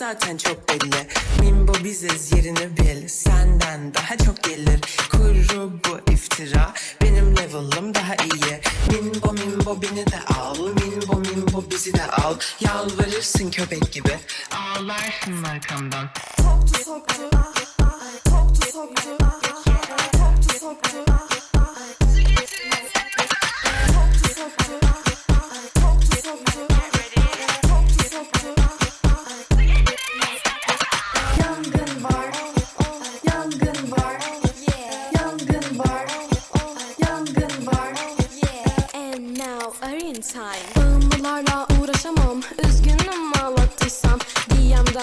zaten çok belli. Mimbo biziz yerini bil. Senden daha çok gelir. Kuru bu iftira. Benim level'ım daha iyi. Mimbo mimbo beni de al. Mimbo mimbo bizi de al. Yalvarırsın köpek gibi. Ağlarsın arkamdan. Soktu Soktu. Soktu Soktu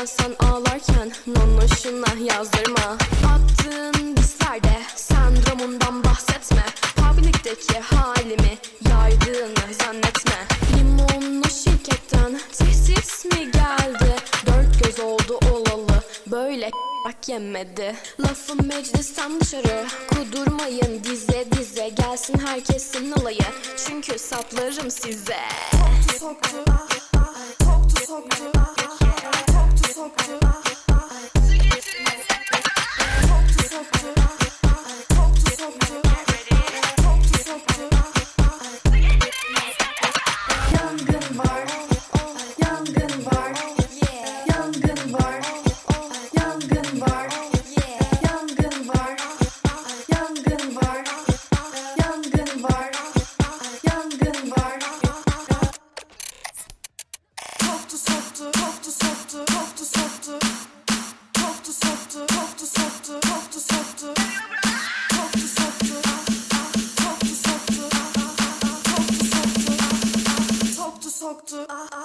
Sen ağlarken Nonno şuna yazdırma. Attığın dislerde Sendromundan bahsetme. Public'teki halimi Yaydığını zannetme. Limonlu şirketten Tehdit mi geldi? Dört göz oldu olalı Böyle bak yemedi. Lafım meclisten dışarı Kudurmayın dize dize. Gelsin herkesin alayı Çünkü saplarım size. Soktu soktu Soktu soktu. Ah